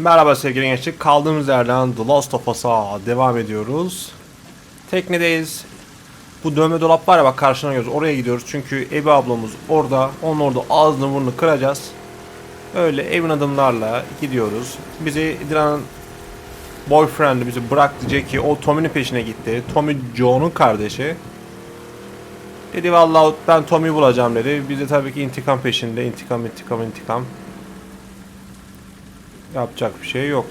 Merhaba sevgili gençler. Kaldığımız yerden The Last of Us'a devam ediyoruz. Teknedeyiz. Bu dövme dolap var ya bak karşına görüyoruz. Oraya gidiyoruz çünkü Ebi ablamız orada. Onun orada ağzını burnunu kıracağız. Öyle evin adımlarla gidiyoruz. Bizi Dilan'ın boyfriend'i bizi bıraktı Jackie. O Tommy'nin peşine gitti. Tommy Joe'nun kardeşi. Dedi vallahi ben Tommy'yi bulacağım dedi. Biz de tabii ki intikam peşinde. İntikam, intikam, intikam. Yapacak bir şey yok.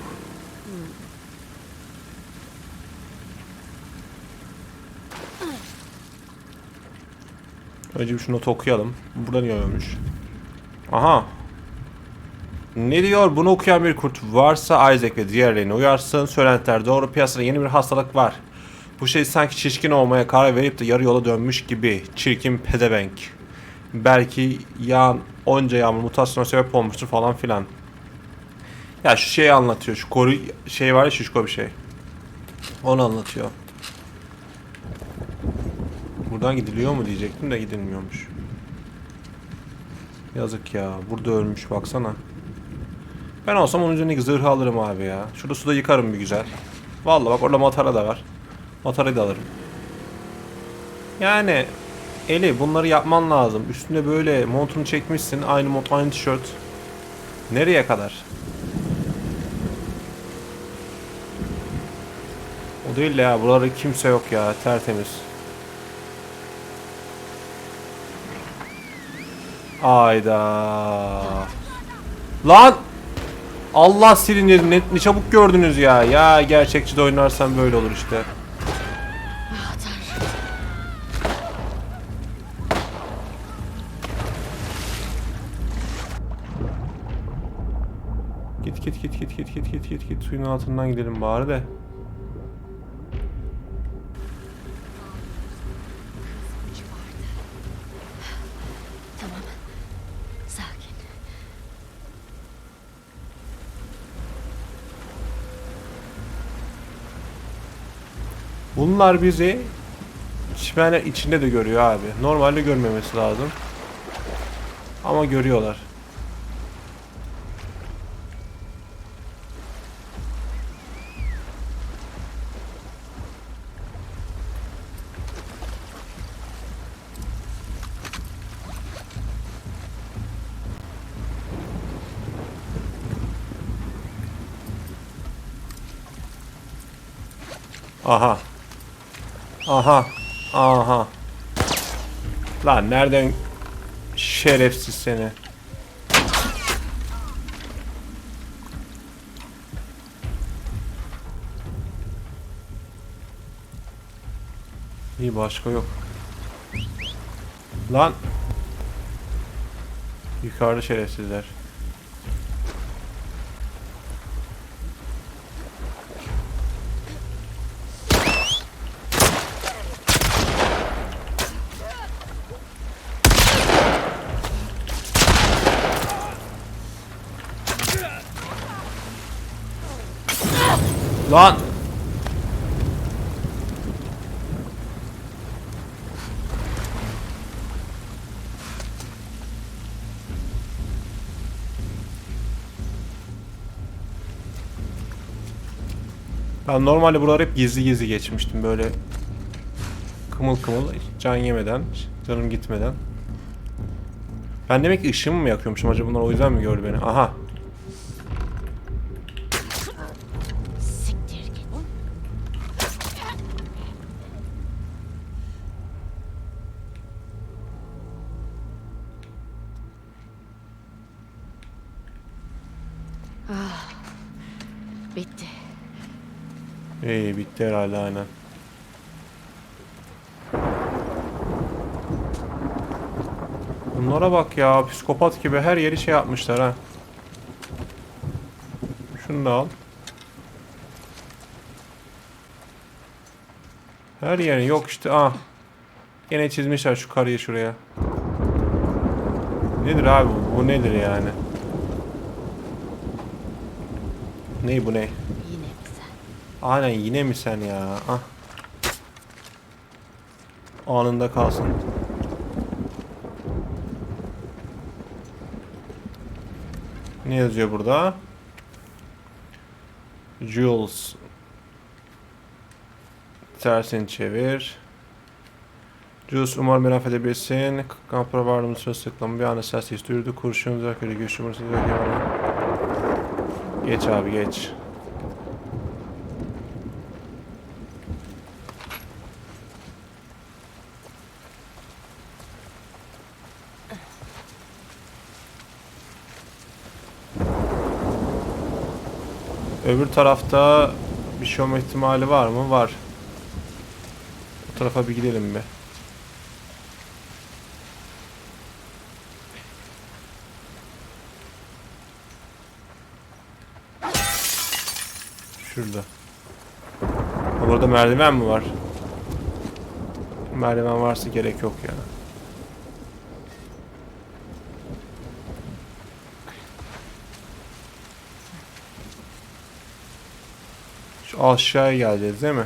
Önce bir şu notu okuyalım. Burada ne ölmüş? Aha. Ne diyor? Bunu okuyan bir kurt varsa Isaac ve diğerlerini uyarsın. Söylentiler doğru. Piyasada yeni bir hastalık var. Bu şey sanki şişkin olmaya karar verip de yarı yola dönmüş gibi. Çirkin pedevenk. Belki yağan onca yağmur mutasyona sebep olmuştur falan filan. Ya şu şeyi anlatıyor. Şu koru şey var ya şişko bir şey. Onu anlatıyor. Buradan gidiliyor mu diyecektim de gidilmiyormuş. Yazık ya. Burada ölmüş baksana. Ben olsam onun üzerindeki zırhı alırım abi ya. Şurada suda yıkarım bir güzel. Vallahi bak orada matara da var. Matarayı da alırım. Yani Eli bunları yapman lazım. Üstünde böyle montunu çekmişsin. Aynı mont, aynı tişört. Nereye kadar? O değil de ya. Buralarda kimse yok ya. Tertemiz. Ayda. Lan! Allah silinir. Ne, ne çabuk gördünüz ya. Ya gerçekçi de oynarsan böyle olur işte. Git git git git git git git git git suyun altından gidelim bari de. Bunlar bizi çimenler içinde de görüyor abi. Normalde görmemesi lazım. Ama görüyorlar. Aha. Aha. Aha. Lan nereden şerefsiz seni. İyi başka yok. Lan. Yukarıda şerefsizler. Lan. Ben normalde buralar hep gizli gizli geçmiştim böyle kımıl kımıl can yemeden, canım gitmeden. Ben demek ki ışığımı mı yakıyormuşum acaba bunlar o yüzden mi gördü beni? Aha. İyi bitti herhalde aynen. Bunlara bak ya psikopat gibi her yeri şey yapmışlar ha. Şunu da al. Her yeri yok işte ah. Yine çizmişler şu karıyı şuraya. Nedir abi bu? Bu nedir yani? Ney bu ne? Aynen yine mi sen ya? Ah. Anında kalsın. Ne yazıyor burada? Jules. Tersini çevir. Jules umarım beni affedebilirsin. Kampara vardığımız söz sıklama bir anda ses duyurdu. Kurşun zakırı güçlü burası Geç abi geç. Öbür tarafta bir şey olma ihtimali var mı? Var. O tarafa bir gidelim bir. Şurada. Burada merdiven mi var? Merdiven varsa gerek yok ya. Şu aşağıya geleceğiz değil mi?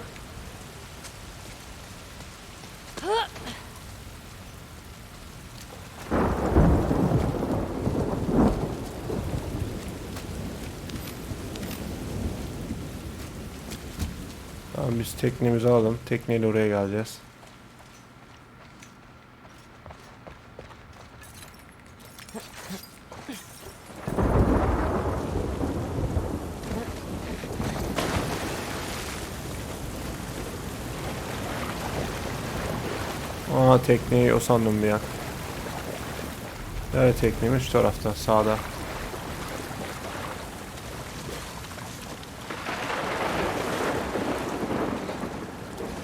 Tamam biz teknemizi alalım. Tekneyle oraya geleceğiz. Aa tekneyi o sandım bir an. Nerede tekneymiş? Şu tarafta, sağda.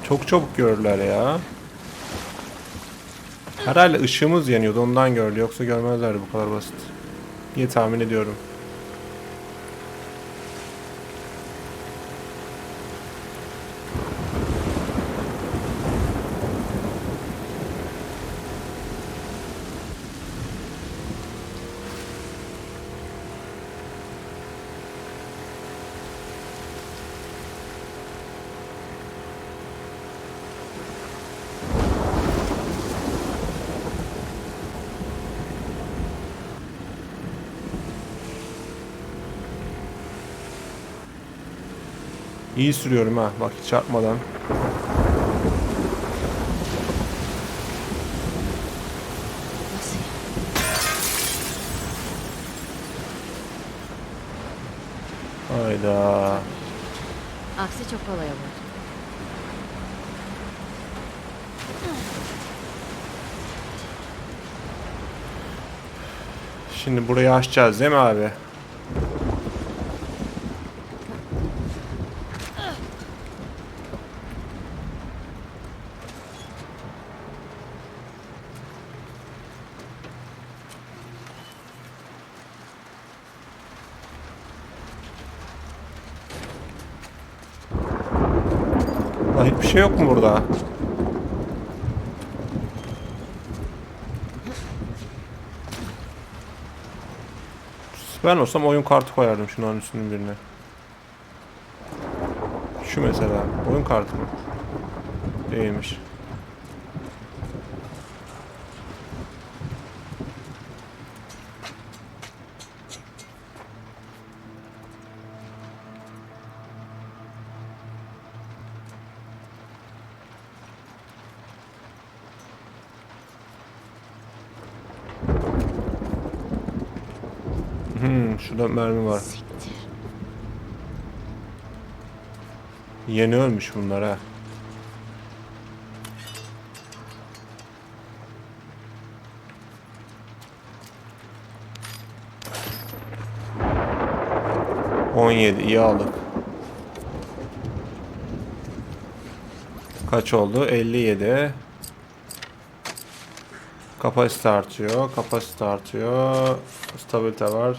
Çok çabuk gördüler ya. Herhalde ışığımız yanıyordu ondan gördü. Yoksa görmezlerdi bu kadar basit. diye tahmin ediyorum. İyi sürüyorum ha. Bak çarpmadan. Hayda. Aksi çok kolay olur. Şimdi burayı açacağız değil mi abi? Hiçbir şey yok mu burada? Ben olsam oyun kartı koyardım şunların üstünün birine. Şu mesela. Oyun kartı mı? Değilmiş. Hmm, şurada mermi var. Siktir. Yeni ölmüş bunlar ha. On yedi iyi aldık. Kaç oldu? 57. Kapasite artıyor. Kapasite artıyor. Stabilite var.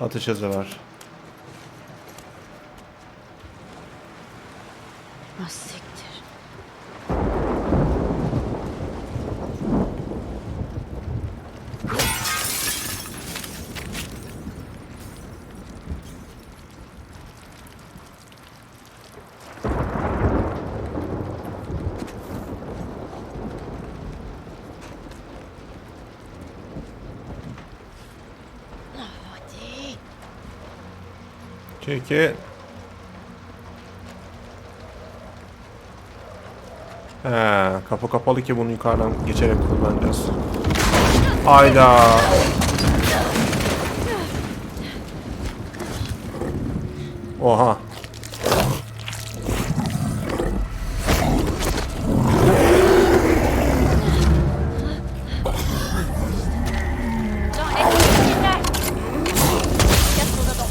Atış hızı var. 2 He, kapı kapalı ki bunu yukarıdan geçerek kullanacağız. Hayda. Oha.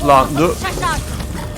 Lan dur.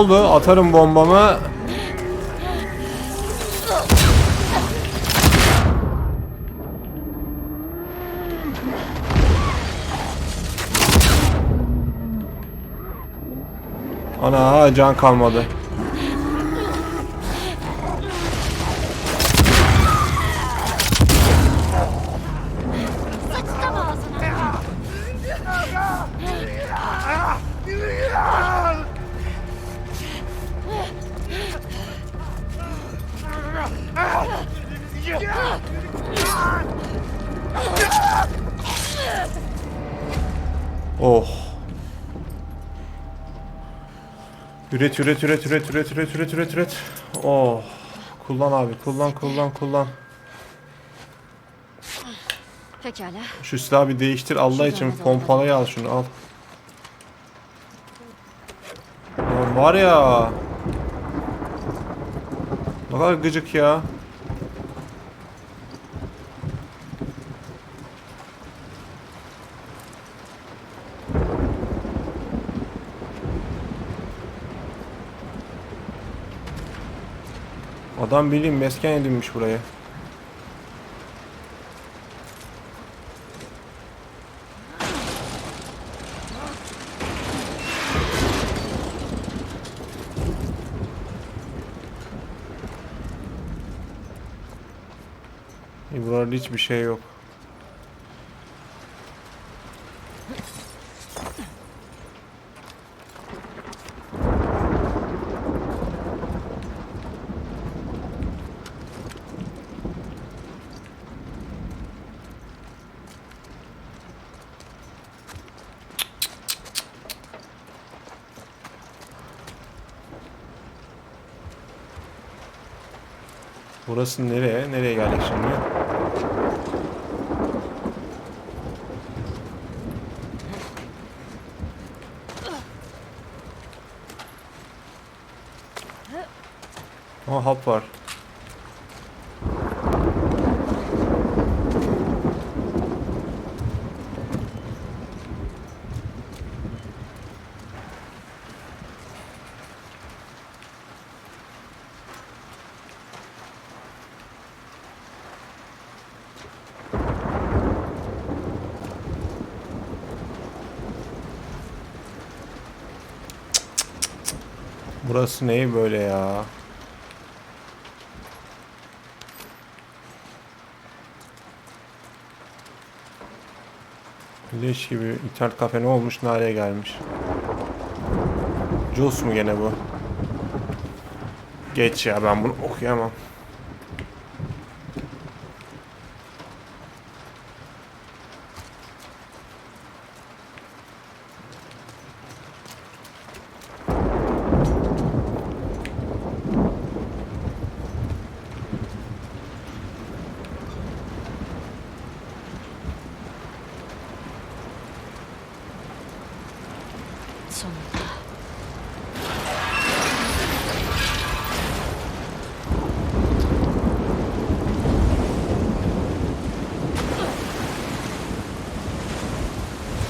Oldu? Atarım bombamı. Ana can kalmadı. Oh. Üret üret üret üret üret üret üret üret üret. Oh. Kullan abi kullan kullan kullan. Pekala. Şu silahı bir değiştir Allah için pompalayı al şunu al. Lan var ya. Ne kadar gıcık ya. Adam bileyim mesken edinmiş buraya. Buralarda hiçbir şey yok. Burası nereye? Nereye geldik şimdi? Ama hap var. Burası neyi böyle ya? Leş gibi internet kafe ne olmuş nereye gelmiş? Jules mu gene bu? Geç ya ben bunu okuyamam. Sonunda.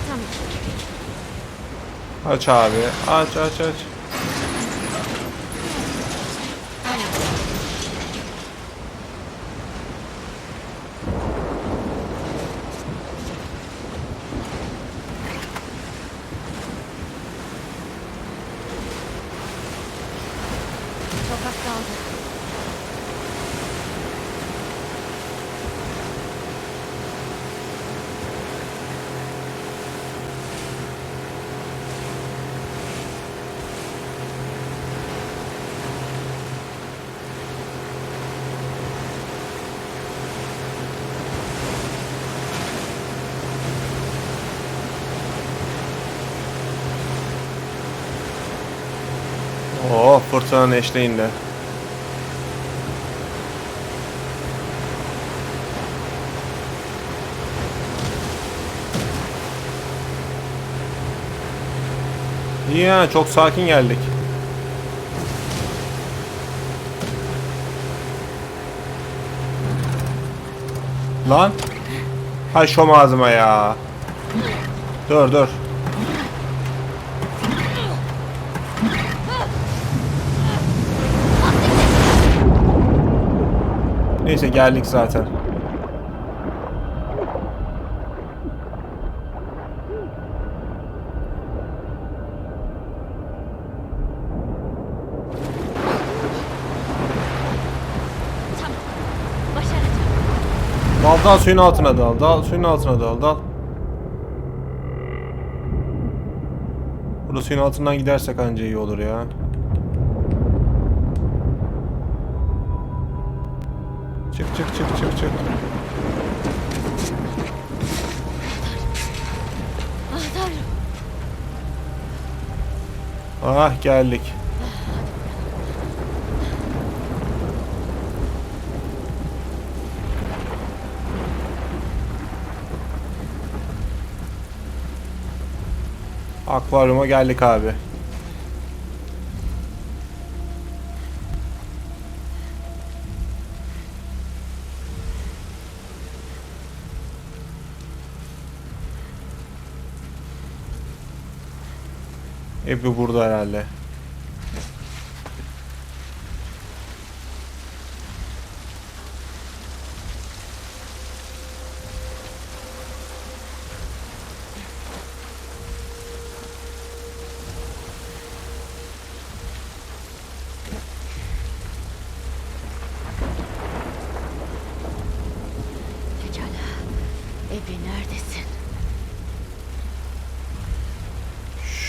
Tamam. Aç abi. Aç aç aç. Az kaldı. Oh fırtınanın eşliğinde. İyi ya çok sakin geldik. Lan. Hay şom ağzıma ya. Dur dur. Neyse geldik zaten. Dal dal suyun altına dal. Dal suyun altına dal. Dal. Burada suyun altından gidersek anca iyi olur ya. Çık çık çık çık. Ah tanrım. Ah geldik. Akvaryuma geldik abi. Ebru burada herhalde.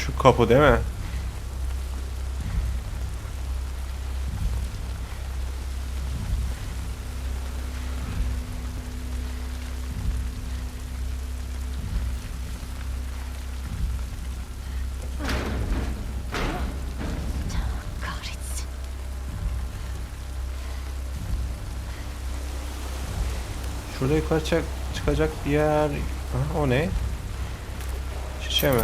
Şu kapı değil mi? Şurada yukarı çık- çıkacak bir yer. Aha, o ne? Şişe mi?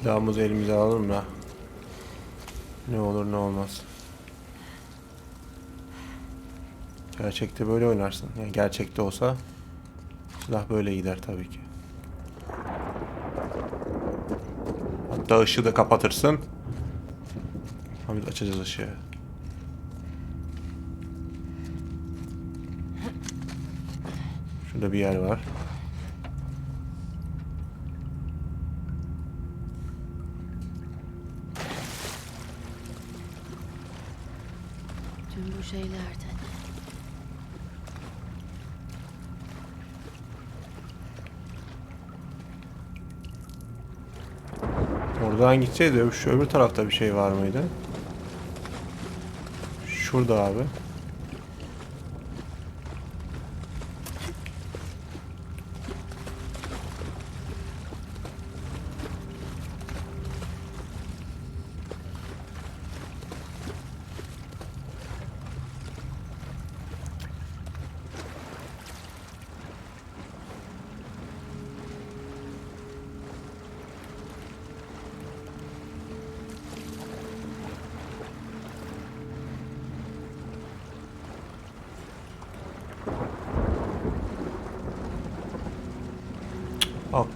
Silahımızı elimize alalım da. Ne olur ne olmaz. Gerçekte böyle oynarsın. Yani gerçekte olsa silah böyle gider tabii ki. Hatta ışığı da kapatırsın. Ha biz açacağız ışığı. Şurada bir yer var. Oradan gitseydi şu öbür tarafta bir şey var mıydı? Şurada abi.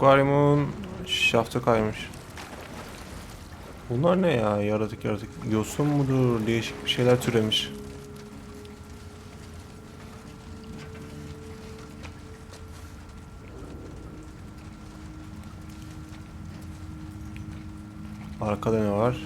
Akvaryumun şaftı kaymış. Bunlar ne ya? Yaratık yaratık. Yosun mudur? Değişik bir şeyler türemiş. Arkada ne var?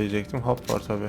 Diyecektim. Hap var tabi.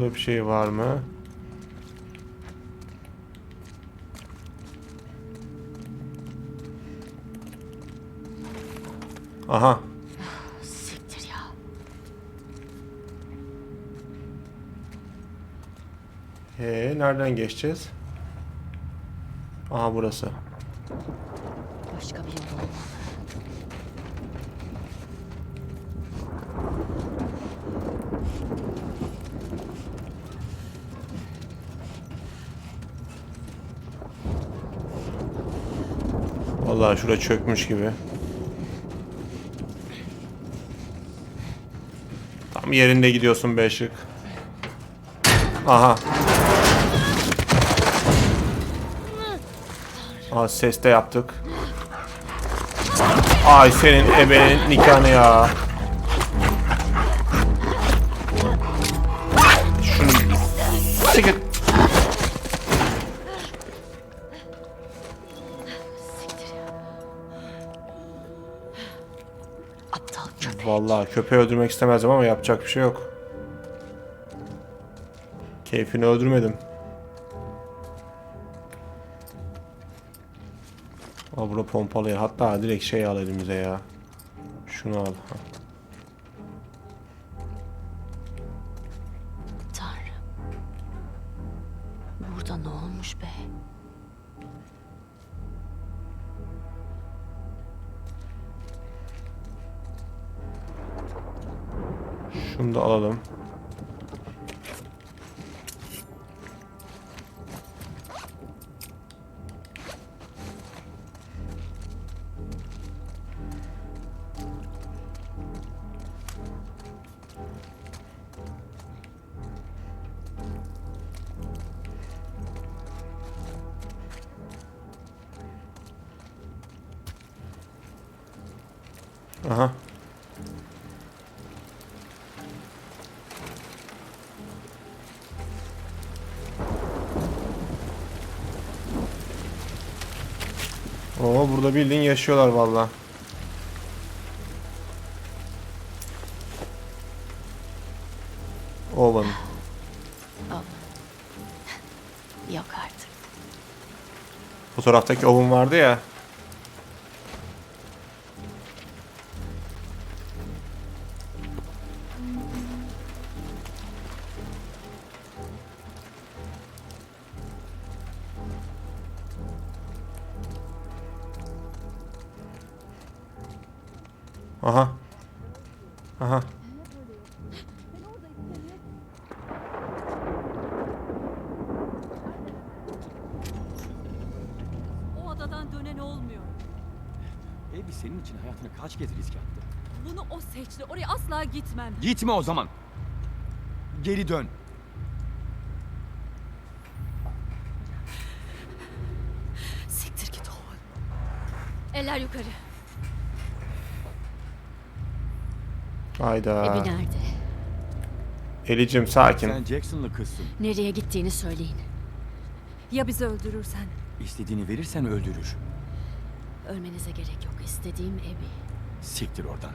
Şurada bir şey var mı? Aha. Siktir ya. Ee, nereden geçeceğiz? Aha burası. Başka bir yol olmalı. Vallahi şura çökmüş gibi. Tam yerinde gidiyorsun be ışık. Aha. Aha ses de yaptık. Ay senin ebenin nikahını ya. Vallahi köpeği öldürmek istemezdim ama yapacak bir şey yok. Keyfini öldürmedim. Al bura pompalı. Hatta direkt şey al elimize ya. Şunu al. Tanrım. Burada ne olmuş be? Şunu da alalım. Oo burada bildiğin yaşıyorlar valla. Oğlan. Yok artık. Fotoğraftaki ovun vardı ya. Gitme o zaman. Geri dön. Siktir git oğul. Eller yukarı. Hayda. Ebi nerede? Elicim sakin. Sen Jackson'lı kızsın. Nereye gittiğini söyleyin. Ya bizi öldürürsen? İstediğini verirsen öldürür. Ölmenize gerek yok. İstediğim Ebi. Siktir oradan.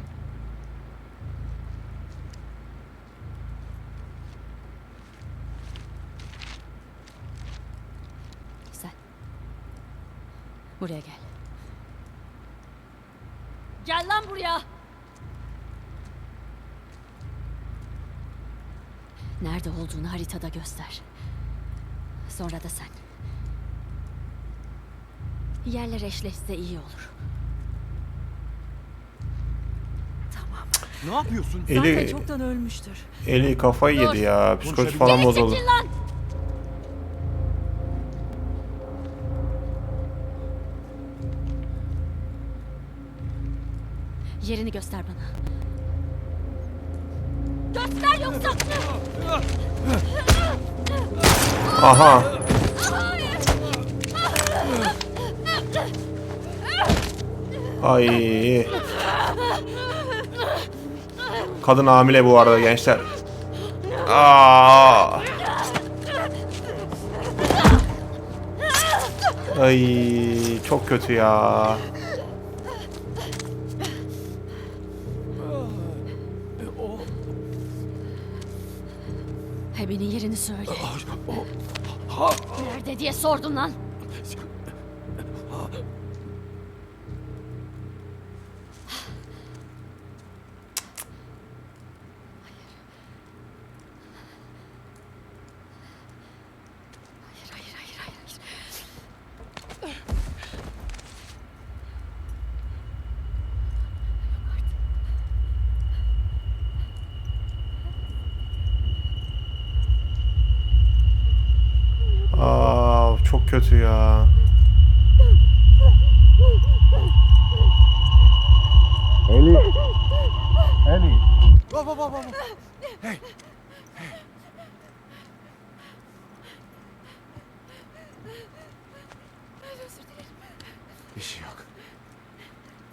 Sen. Buraya gel. Gel lan buraya. Nerede olduğunu haritada göster. Sonra da sen. Yerler eşleşse iyi olur. Tamam. Ne yapıyorsun? Zaten Eli, çoktan ölmüştür. eli kafayı Dur. yedi ya. Psikoloji falan Geri bozuldu. çekil lan! Yerini göster bana. Göster yoksa. Aha. Ay. Kadın hamile bu arada gençler. Aa. Ay çok kötü ya. Hebe'nin yerini söyle. Nerede diye sordun lan.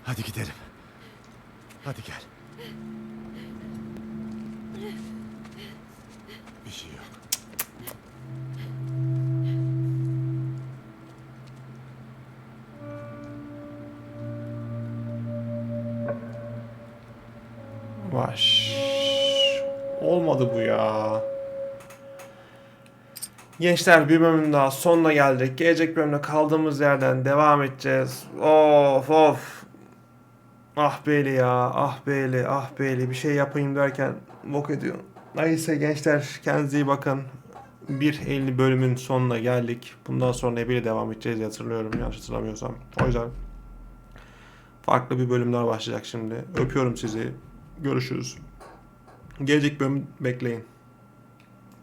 Hadi gidelim. Hadi gel. Bir şey yok. Vaş. Olmadı bu ya. Gençler bir bölümün daha sonuna geldik. Gelecek bölümde kaldığımız yerden devam edeceğiz. Of of. Ah beyli ya. Ah beyli. Ah beyli. Bir şey yapayım derken bok ediyor. Neyse gençler kendinize iyi bakın. 1.50 bölümün sonuna geldik. Bundan sonra Ebi'yle devam edeceğiz diye hatırlıyorum. Yanlış hatırlamıyorsam. O yüzden farklı bir bölümler başlayacak şimdi. Öpüyorum sizi. Görüşürüz. Gelecek bölüm bekleyin.